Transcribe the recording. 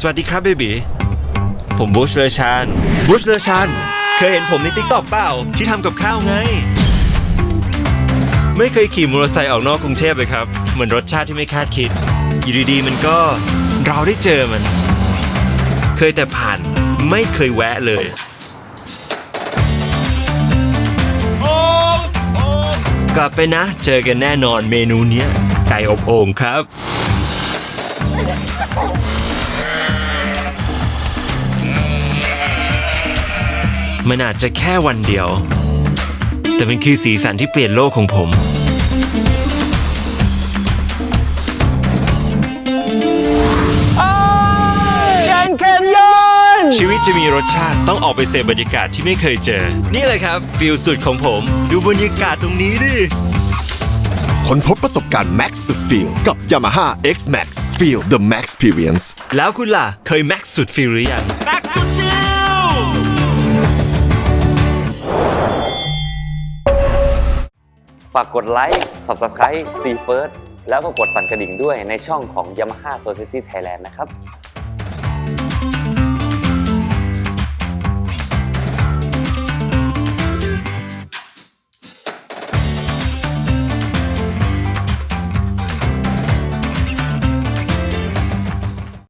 สวัสดีครับเบบีผมบูชเลอชานบูชเลอชานเคยเห็นผมในติ๊กต็อกเปล่า ที่ทำกับข้าวไง ไม่เคยขี่มอเตอร์ไซค์ออกนอกกรุงเทพเลยครับ เหมือนรสชาติที่ไม่คาดคิด อยู่ดีๆ มันก็เราได้เจอมัน เคยแต่ผ่านไม่เคยแวะเลยกลับไปนะ เจอกันแน่นอนเมนูเนี้ยไก่อบโอ่งครับ มันอาจจะแค่วันเดียว แต่มันคือสีสันที่เปลี่ยนโลกของผมแกนแคนยอนชีวิตจะมีรสชาติต้องออกไปเสพบรรยากาศที่ไม่เคยเจอ นี่เลยครับฟิลสุดของผม ดูบรรยากาศตรงนี้ดิ ค้นพบประสบการณ์ Max สุดฟิลกับ Yamaha X Max Feel the Max Experience แล้วคุณล่ะ เคยแม็กซ์สุดฟิลหรือยัง แม็กซ์สุด ฝากกดไลค์ Subscribe ซีเฟิร์สแล้วก็กดสั่นกระดิ่งด้วยในช่องของ Yamaha Society Thailand นะครับ